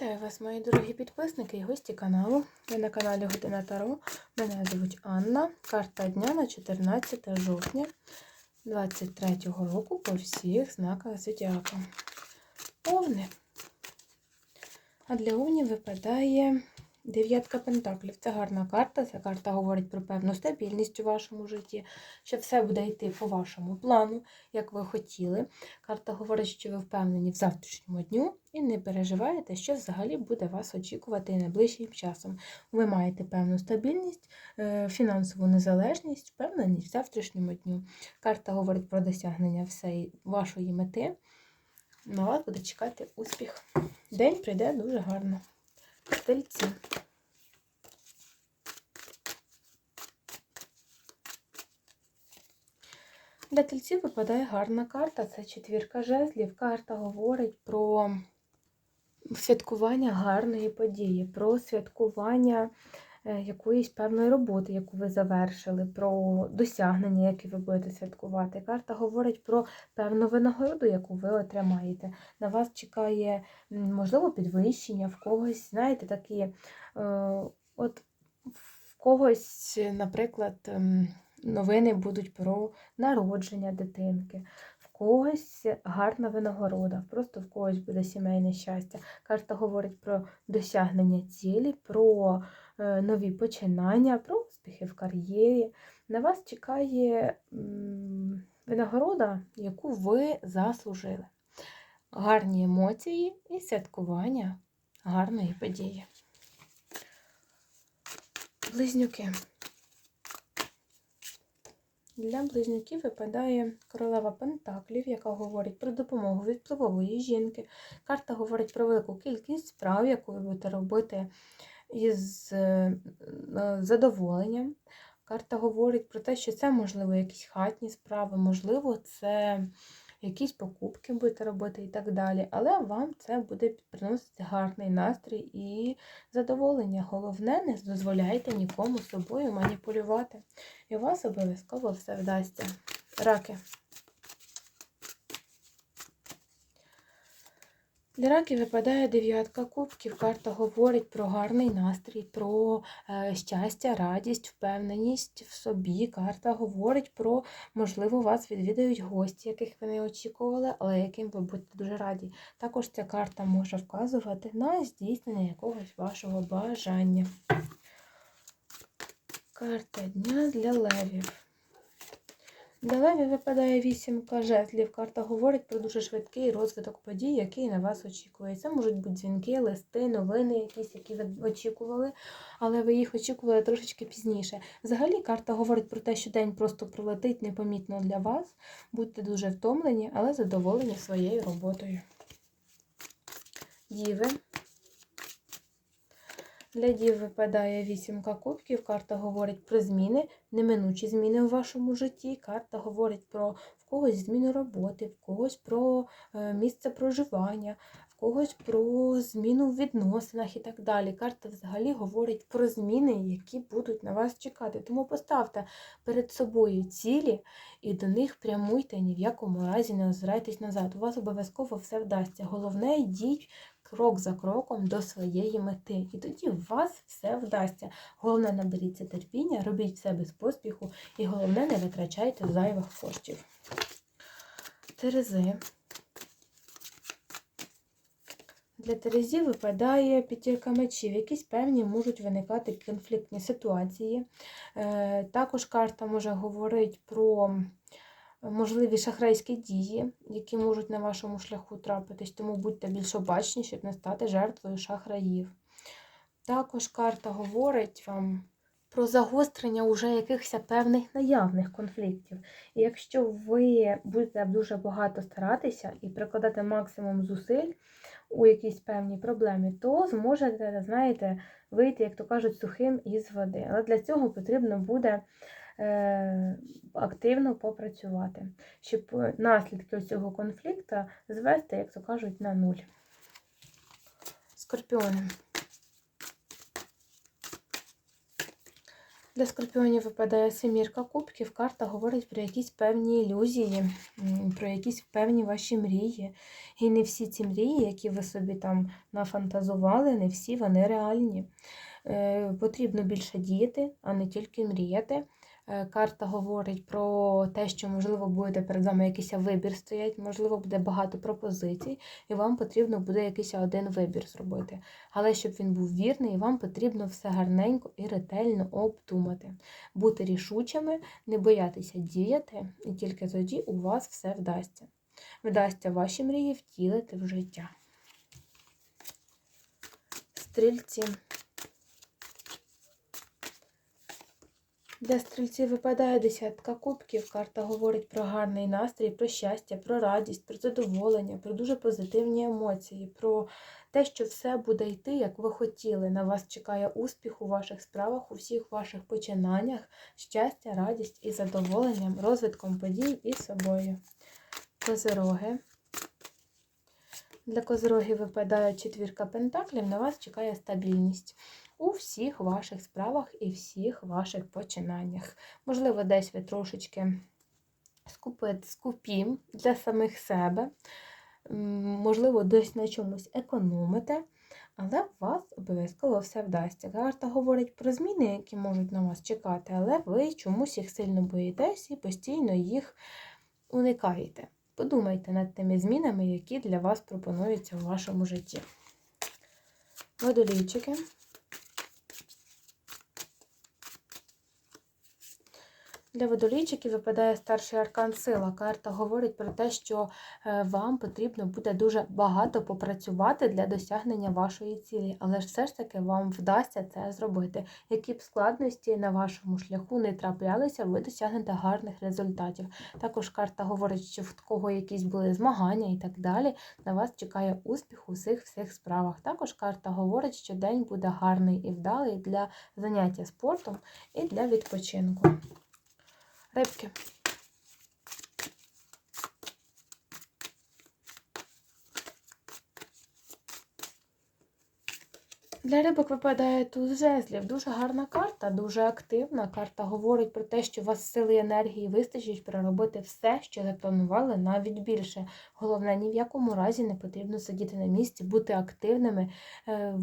Вітаю вас, мої дорогі підписники і гості каналу. Ви на каналі Година Таро. Мене звуть Анна. Карта дня на 14 жовтня 23 року по всіх знаках зодіака. Овни. А для овнів випадає дев'ятка пентаклів. Це гарна карта. Ця карта говорить про певну стабільність у вашому житті, що все буде йти по вашому плану, як ви хотіли. Карта говорить, що ви впевнені в завтрашньому дню і не переживаєте, що взагалі буде вас очікувати найближчим часом. Ви маєте певну стабільність, е, фінансову незалежність, впевненість в завтрашньому дню. Карта говорить про досягнення всієї вашої мети. На вас буде чекати успіх. День прийде дуже гарно. Тельці. Для тельців випадає гарна карта. Це четвірка жезлів. Карта говорить про святкування гарної події, про святкування е, якоїсь певної роботи, яку ви завершили, про досягнення, які ви будете святкувати. Карта говорить про певну винагороду, яку ви отримаєте. На вас чекає, можливо, підвищення, в когось, знаєте, такі, е, от в когось, наприклад, ем, новини будуть про народження дитинки. В когось гарна винагорода, просто в когось буде сімейне щастя. Карта говорить про досягнення цілі, про е, нові починання, про успіхи в кар'єрі. На вас чекає винагорода, яку ви заслужили. Гарні емоції і святкування гарної події. Близнюки. Для близнюків випадає королева Пентаклів, яка говорить про допомогу від впливової жінки. Карта говорить про велику кількість справ, яку ви будете робити із е, е, задоволенням. Карта говорить про те, що це, можливо, якісь хатні справи, можливо, це якісь покупки будете робити і так далі. Але вам це буде приносити гарний настрій і задоволення. Головне, не дозволяйте нікому собою маніпулювати. І у вас обов'язково все вдасться. Раки. Для раків випадає дев'ятка кубків. Карта говорить про гарний настрій, про е, щастя, радість, впевненість в собі. Карта говорить про, можливо, вас відвідають гості, яких ви не очікували, але яким ви будете дуже раді. Також ця карта може вказувати на здійснення якогось вашого бажання. Карта дня для левів. Для левів випадає вісімка жезлів. Карта говорить про дуже швидкий розвиток подій, який на вас очікує. Це можуть бути дзвінки, листи, новини, якісь, які ви очікували, але ви їх очікували трошечки пізніше. Взагалі, карта говорить про те, що день просто пролетить непомітно для вас. Будьте дуже втомлені, але задоволені своєю роботою. Діви. Для дів випадає вісімка кубків. Карта говорить про зміни, неминучі зміни у вашому житті. Карта говорить про в когось зміну роботи, в когось про е, місце проживання, в когось про зміну в відносинах і так далі. Карта взагалі говорить про зміни, які будуть на вас чекати. Тому поставте перед собою цілі і до них прямуйте, ні в якому разі не озирайтесь назад. У вас обов'язково все вдасться. Головне, йдіть крок за кроком до своєї мети. І тоді у вас все вдасться. Головне, наберіться терпіння, робіть все без поспіху, і головне, не витрачайте зайвих коштів. Терези. Для Терезі випадає п'ятірка мечів. Якісь певні можуть виникати конфліктні ситуації. Е, Також карта може говорити про можливі шахрайські дії, які можуть на вашому шляху трапитись, тому будьте більш обачні, щоб не стати жертвою шахраїв. Також карта говорить вам про загострення уже якихось певних наявних конфліктів. І якщо ви будете дуже багато старатися і прикладати максимум зусиль у якійсь певній проблемі, то зможете, знаєте, вийти, як то кажуть, сухим із води. Але для цього потрібно буде активно попрацювати, щоб наслідки цього конфлікту звести, як то кажуть, на нуль. Скорпіони. Для скорпіонів випадає семірка кубків. Карта говорить про якісь певні ілюзії, про якісь певні ваші мрії, І не всі ці мрії, які ви собі там нафантазували, не всі вони реальні. Е, Потрібно більше діяти, а не тільки мріяти. Е, Карта говорить про те, що, можливо, буде перед вами якийсь вибір стоять, можливо, буде багато пропозицій, і вам потрібно буде якийсь один вибір зробити. Але щоб він був вірний, вам потрібно все гарненько і ретельно обдумати. Бути рішучими, не боятися діяти, і тільки тоді у вас все вдасться. Вдасться ваші мрії втілити в життя. Стрільці. Для стрільців випадає десятка кубків. Карта говорить про гарний настрій, про щастя, про радість, про задоволення, про дуже позитивні емоції, про те, що все буде йти, як ви хотіли. На вас чекає успіх у ваших справах, у всіх ваших починаннях, щастя, радість і задоволенням, розвитком подій і собою. Козироги. Для козирогів випадає четвірка пентаклів, на вас чекає стабільність у всіх ваших справах і всіх ваших починаннях. Можливо, десь ви трошечки скупі для самих себе, можливо, десь на чомусь економите, але у вас обов'язково все вдасться. Карта говорить про зміни, які можуть на вас чекати, але ви чомусь їх сильно боїтесь і постійно їх уникаєте. Подумайте над тими змінами, які для вас пропонуються у вашому житті. Водолійчики. Для водолійчиків випадає старший аркан сила. Карта говорить про те, що е, вам потрібно буде дуже багато попрацювати для досягнення вашої цілі, але ж все ж таки вам вдасться це зробити. Які б складності на вашому шляху не траплялися, ви досягнете гарних результатів. Також карта говорить, що в кого якісь були змагання і так далі, на вас чекає успіх у всіх всіх справах. Також карта говорить, що день буде гарний і вдалий для заняття спортом і для відпочинку. Рибки. Для рибок випадає туз жезлів. Дуже гарна карта, дуже активна. Карта говорить про те, що у вас сили і енергії вистачить переробити все, що запланували, навіть більше. Головне, ні в якому разі не потрібно сидіти на місці, бути активними, е,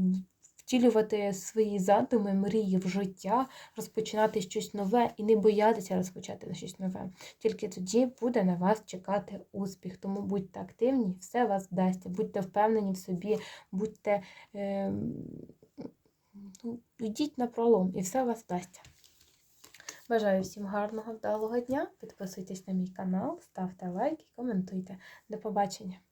втілювати свої задуми, мрії в життя, розпочинати щось нове і не боятися розпочати щось нове. Тільки тоді буде на вас чекати успіх. Тому будьте активні, все вас вдасться, будьте впевнені в собі, будьте. Е, ну, йдіть на пролом і все вас вдасться. Бажаю всім гарного, вдалого дня. Підписуйтесь на мій канал, ставте лайки, коментуйте. До побачення!